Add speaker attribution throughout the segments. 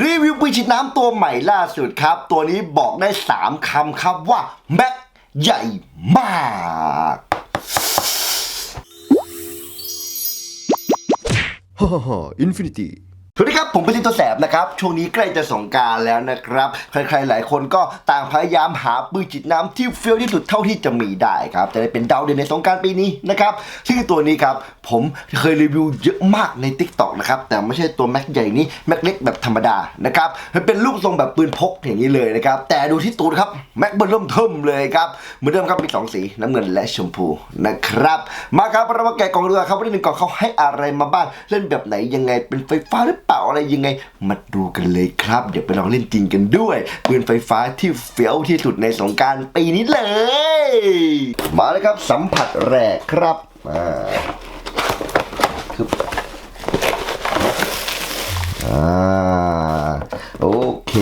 Speaker 1: รีวิวปืนฉีดน้ำตัวใหม่ล่าสุดครับ ตัวนี้บอกได้ 3คำครับว่า แม็กใหญ่มาก
Speaker 2: ฮ่าฮ่าฮ่าอินฟินิตี้
Speaker 1: สวัสดีครับ ผมเป็นลินตัวแสบ นะครับ ช่วงนี้ใกล้จะสงการแล้วนะครับ ใครๆหลายคนก็ต่างพยายามหาปืนฉีดน้ำที่เฟี้ยวที่สุดเท่าที่จะมีได้ครับจะได้เป็นดาวเด่นในสงการปีนี้นะครับซึ่งตัวนี้ครับผมเคยรีวิวเยอะมากใน t ิ k t o k นะครับแต่ไม่ใช่ตัวแม็กใหญ่นี้แม็กเล็กแบบธรรมดานะครับมันเป็นรูปทรงแบบปืนพกอย่างนี้เลยนะครับแต่ดูที่ตูดครับแม็กเบิร์เริ่มเทิมเลยครับเหมือนเดิมครับมีสองสีน้ำเงินและชมพูนะครับมาครับเรามาแกะกล่องเรือครับว่าในหนึ่งกล่องเขาให้อะไรมาบ้างเล่นแบบไหนยังไงเป็นไฟฟ้าหรือเปล่าอะไรยังไงมาดูกันเลยครับ เดี๋ยวไปลองเล่นจริงกันด้วยปืนไฟฟ้าที่เฟี้ยวที่สุดในสงการปีนี้เลย มาเลยครับสัมผัสแรกครับอ่าคืออ่าโอเค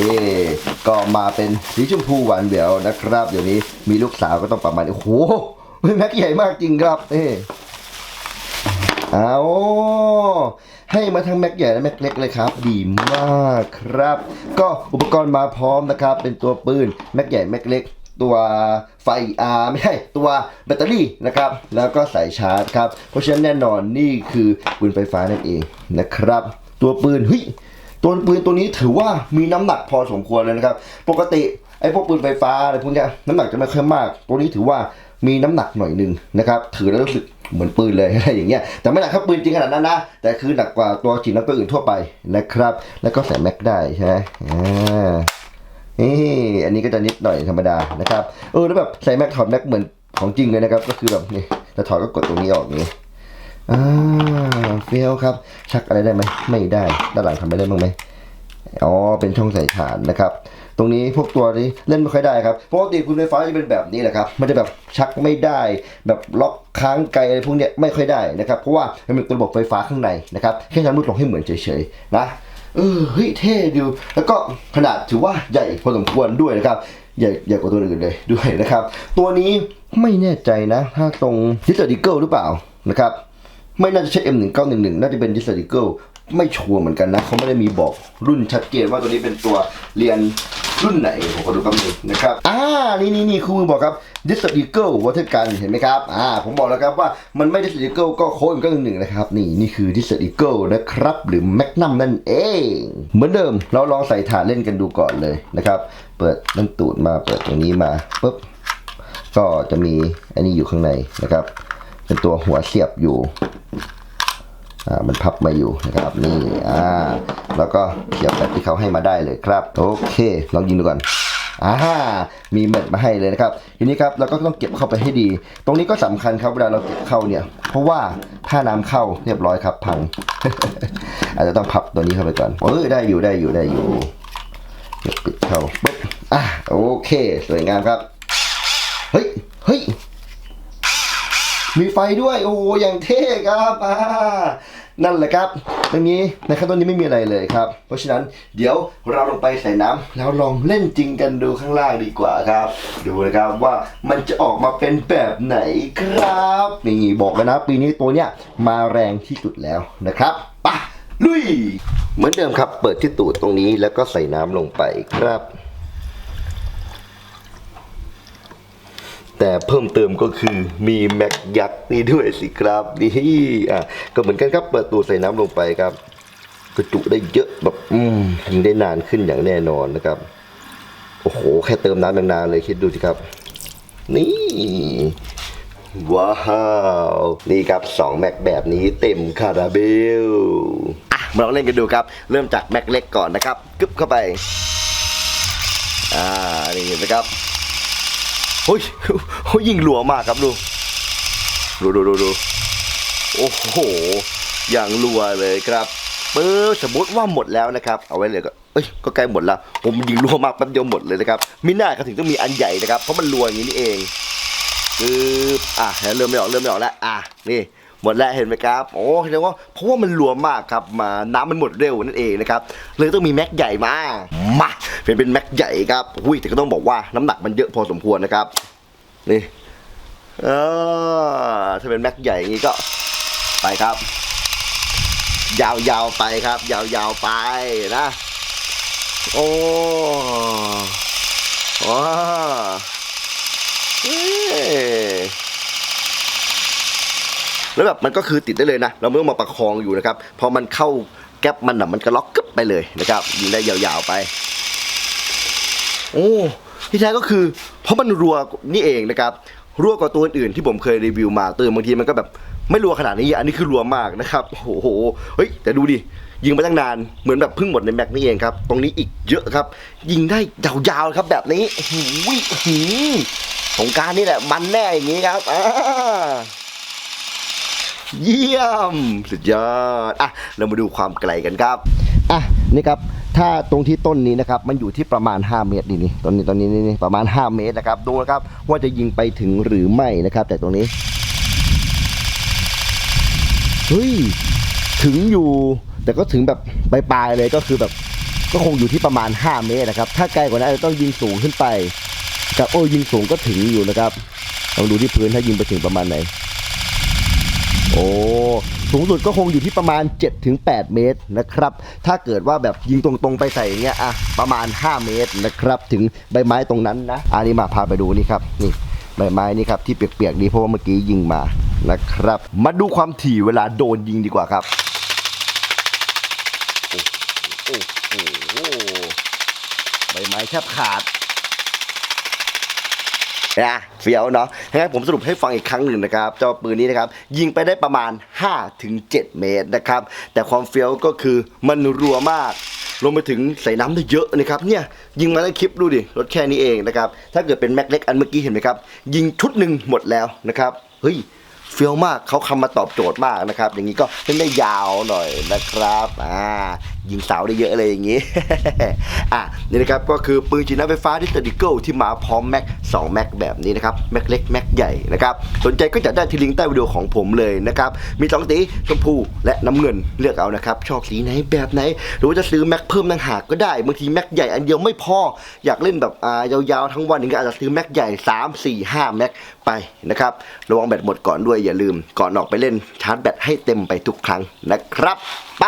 Speaker 1: ก็มาเป็นสีชมพูหวานแหววนะครับ เดี๋ยวนี้มีลูกสาวก็ต้องประมาณโอ้โหแม็กใหญ่มากจริงครับเอเอา ให้มาทั้งแม็กใหญ่และแม็กเล็กเลยครับ ดีมากครับ ก็อุปกรณ์มาพร้อมนะครับ เป็นตัวปืนแม็กใหญ่แม็กเล็ก ตัวไฟอาไม่ใช่ตัวแบตเตอรี่นะครับ แล้วก็สายชาร์จครับ เพราะฉะนั้นแน่นอนนี่คือปืนไฟฟ้านั่นเองนะครับ ตัวปืนเฮ้ยตัวปืนตัวนี้ถือว่ามีน้ำหนักพอสมควรเลยนะครับ ปกติไอ้พวกปืนไฟฟ้าอะไรพวกนี้น้ำหนักจะไม่ค่อยมาก ตัวนี้ถือว่ามีน้ำหนักหน่อยหนึ่งนะครับ ถือแล้วรู้สึก เหมือนปืนเลยอะไรอย่างเงี้ยแต่ไม่หนักเท่าปืนจริงขนาดนั้นนะแต่คือหนักกว่าตัวจีนน้ำตัวอื่นทั่วไปนะครับ แล้วก็ใส่แม็กได้ใช่ไหมอ่านี่อันนี้ก็จะนิดหน่อยธรรมดานะครับเออแล้วแบบใส่แม็กถอดแม็กเหมือนของจริงเลยนะครับ ก็คือแบบนี่จะถอดก็กดตรงนี้ออกนี่อ่าเฟี้ยวครับ ชักอะไรได้ไหมไม่ได้ด้านหลังทำไม่ได้บ้างไหม อ๋อ เป็นช่องใส่ฐานนะครับ ตรงนี้พวกตัวนี้เล่นไม่ค่อยได้ครับ ปกติคุณไฟฟ้าจะเป็นแบบนี้แหละครับ มันจะแบบชักไม่ได้ แบบล็อกค้างไกลอะไรพวกเนี้ยไม่ค่อยได้นะครับ เพราะว่ามันเป็นระบบไฟฟ้าข้างในนะครับ แค่ทำรูปลงให้เหมือนเฉยๆนะ เออ เฮ้ย เท่ดูแล้วก็ขนาดถือว่าใหญ่พอสมควรด้วยนะครับ ใหญ่ใหญ่กว่าตัวอื่นเลยด้วยนะครับ ตัวนี้ไม่แน่ใจนะ ถ้าตรงดิสติเกิลหรือเปล่านะครับ ไม่น่าจะใช่ M1911 น่าจะเป็นดิสติเกิลไม่ชัวร์เหมือนกันนะ เขาไม่ได้มีบอกรุ่นชัดเจนว่าตัวนี้เป็นตัวเรียนรุ่นไหนผมขอดูแป๊บนึงนะครับ อ่า นี่นี่นี่ครูมือบอกครับดิสติเกิลวัตกันเห็นไหมครับ อ่า ผมบอกแล้วครับว่ามันไม่ดิสติเกิลก็โค้ดก็หนึ่งนะครับ นี่นี่คือดิสติเกิลนะครับ หรือแมกนัมนั่นเอง เหมือนเดิมเราลองใส่ฐานเล่นกันดูก่อนเลยนะครับ เปิดนั่นตูดมาเปิดตรงนี้มาปุ๊บก็จะมีอันนี้อยู่ข้างในนะครับ เป็นตัวหัวเสียบอยู่อ่ามันพับมาอยู่นะครับนี่อ่าแล้วก็เสียบแบบที่เขาให้มาได้เลยครับ โอเคลองยิงดูก่อนอ่ามีเม็ดมาให้เลยนะครับ ทีนี้ครับเราก็ต้องเก็บเข้าไปให้ดี ตรงนี้ก็สำคัญครับเวลาเราเก็บเข้าเนี่ย เพราะว่าถ้าน้ำเข้าเรียบร้อยครับพัง อาจจะต้องพับตัวนี้เข้าไปก่อนเออได้อยู่ได้อยู่ได้อยู่เก็บปิดเข้าปุ๊บอะโอเค สวยงามครับ เฮ้ยเฮ้ย มีไฟด้วยโอ้อย่างเท่ครับอ่านั่นแหละครับตรงนี้ในขั้นตอนนี้ไม่มีอะไรเลยครับ เพราะฉะนั้นเดี๋ยวเราลงไปใส่น้ำแล้วลองเล่นจริงกันดูข้างล่างดีกว่าครับ ดูนะครับว่ามันจะออกมาเป็นแบบไหนครับนี่บอกเลยนะปีนี้ตัวเนี้ยมาแรงที่สุดแล้วนะครับปะลุย เหมือนเดิมครับ เปิดที่ตูดตรงนี้แล้วก็ใส่น้ำลงไปครับ แต่เพิ่มเติมก็คือมีแม็กยักษ์นี่ด้วยสิครับนี่อะก็เหมือนกันครับเปิดตูดใส่น้ำลงไปครับกระจุได้เยอะแบบอืมยิงได้นานขึ้นอย่างแน่นอนนะครับโอ้โหแค่เติมน้ำนานๆเลยคิดดูสิครับ นี่ว้าวนี่ครับสองแม็กแบบนี้เต็มคาราเบลอะมาลองเล่นกันดูครับ เริ่มจากแม็กเล็กก่อนนะครับกึบเข้าไปอ่านี่เห็นไหมครับ เฮ้ยเขายิงหลัวมากครับดูดูดูดูดูโอ้โหอย่างรัวเลยครับเออสมมติว่าหมดแล้วนะครับเอาไว้เลยก็เอ้ยก็ใกล้หมดแล้ว ผมยิงรัวมากแป๊บเดียวหมดเลยนะครับมิน่าเขาถึงต้องมีอันใหญ่นะครับเพราะมันรัวอย่างนี้นี่เองคืออะเริ่มไม่ออกเริ่มไม่ออกแล้วอะนี่ หมดแล้วเห็นไหมครับโอ้แสดงว่าเพราะว่ามันรัวมากครับมาน้ำมันหมดเร็วนั่นเองนะครับเลยต้องมีแม็กใหญ่มามาเป็นเป็นแม็กใหญ่ครับอุ้ยแต่ก็ต้องบอกว่าน้ำหนักมันเยอะพอสมควรนะครับนี่เออถ้าเป็นแม็กใหญ่อย่างนี้ก็ไปครับ ยาวๆไปครับ ยาวๆไปนะ โอ้ว้าเอ้ แล้วแบบมันก็คือติดได้เลยนะ เราไม่ต้องมาประคองอยู่นะครับพอมันเข้าแก๊ปมันอะมันก็ล็อกกึ๊บไปเลยนะครับยิงได้ยาวๆไป โอ้ที่แท้ก็คือ เพราะมันรัวนี่เองนะครับรัวกว่าตัวอื่นที่ผมเคยรีวิวมาตัวอื่นบางทีมันก็แบบไม่รัวขนาดนี้อันนี้คือรัวมากนะครับโอ้โหเฮ้ยแต่ดูดิยิงไปตั้งนานเหมือนแบบเพิ่งหมดในแม็กนี่เองครับ ตรงนี้อีกเยอะครับ ยิงได้ยาวๆครับแบบนี้หูยหืมสงการนี่แหละมันแน่อย่างนี้ครับอ่า เยี่ยม สุดยอด อะ เรามาดูความไกลกันครับ อะ นี่ครับ ถ้าตรงที่ต้นนี้นะครับ มันอยู่ที่ประมาณ 5 เมตรนี่นี่ตอนนี้ตอนนี้นี่นี่ประมาณ 5 เมตรนะครับ ดูนะครับ ว่าจะยิงไปถึงหรือไม่นะครับ แต่ตรงนี้ เฮ้ย ถึงอยู่ แต่ก็ถึงแบบปลายๆเลย ก็คือแบบ ก็คงอยู่ที่ประมาณ 5 เมตรนะครับ ถ้าไกลกว่านั้นจะต้องยิงสูงขึ้นไปกับโอ้ยยิงสูงก็ถึงอยู่นะครับลองดูที่พื้นถ้ายิงไปถึงประมาณไหน โอ้สูงสุดก็คงอยู่ที่ประมาณ 7-8 เมตรนะครับ ถ้าเกิดว่าแบบยิงตรงๆไปใส่อย่างเงี้ยอะประมาณ 5 เมตรนะครับ ถึงใบไม้ตรงนั้นนะอันนี้มาพาไปดูนี่ครับนี่ใบไม้นี่ครับที่เปียกๆนี้เพราะว่าเมื่อกี้ยิงมานะครับ มาดูความถี่เวลาโดนยิงดีกว่าครับโอ้โหใบไม้แทบขาด นะเฟี้ยวเนาะงั้นผมสรุปให้ฟังอีกครั้งหนึ่งนะครับ เจ้าปืนนี้นะครับ ยิงไปได้ประมาณ 5-7 เมตรนะครับ แต่ความเฟี้ยวก็คือมันรัวมากลงไปถึงใส่น้ำได้เยอะนะครับเนี่ยยิงมาแล้วคลิปดูดิรถแค่นี้เองนะครับถ้าเกิดเป็นแม็กเล็กอันเมื่อกี้เห็นไหมครับ ยิงชุดหนึ่งหมดแล้วนะครับเฮ้ยเฟี้ยวมากเขาคำมาตอบโจทย์มากนะครับ อย่างนี้ก็เล่นได้ยาวหน่อยนะครับอ่า ยิงสาวได้เยอะเลยอย่างนี้ อะนี่นะครับก็คือปืนฉีดน้ำไฟฟ้าที่เตอร์ดิเกิลที่มาพร้อมแม็ก2แม็กแบบนี้นะครับแม็กเล็กแม็กใหญ่นะครับสนใจก็จัดได้ที่ลิงก์ใต้วิดีโอของผมเลยนะครับมีสองสีชมพูและน้ำเงินเลือกเอานะครับชอบสีไหนแบบไหน หรือว่าจะซื้อแม็กเพิ่มต่างหากก็ได้บางทีแม็กใหญ่อันเดียวไม่พออยากเล่นแบบอ่ายาวๆทั้งวันอย่งเงี้ยอาจจะซื้อแม็กใหญ่ 3 4 5แม็กไปนะครับระวังแบตหมดก่อนด้วยอย่าลืมก่อนออกไปเล่นชาร์จแบตให้เต็มไปทุกครั้งนะครับไป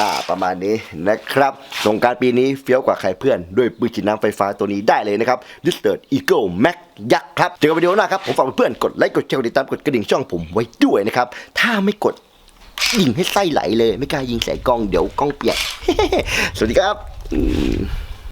Speaker 1: อ่าประมาณนี้นะครับสงการปีนี้เฟี้ยวกว่าใครเพื่อนด้วยปืนฉีดน้ำไฟฟ้าตัวนี้ได้เลยนะครับ d i s t e r Eagle Max ยักษ์ครับ เจอกันวิดีโอหน้าครับ ผมฝากเพื่อนกดไลค์กดแชร์กดติดตามกดกระดิ่งช่องผมไว้ด้วยนะครับ ถ้าไม่กดยิงให้ไส้ไหลเลย ไม่กล้ายิงใส่กล้องเดี๋ยวกล้องเปียกสวัสดีครับ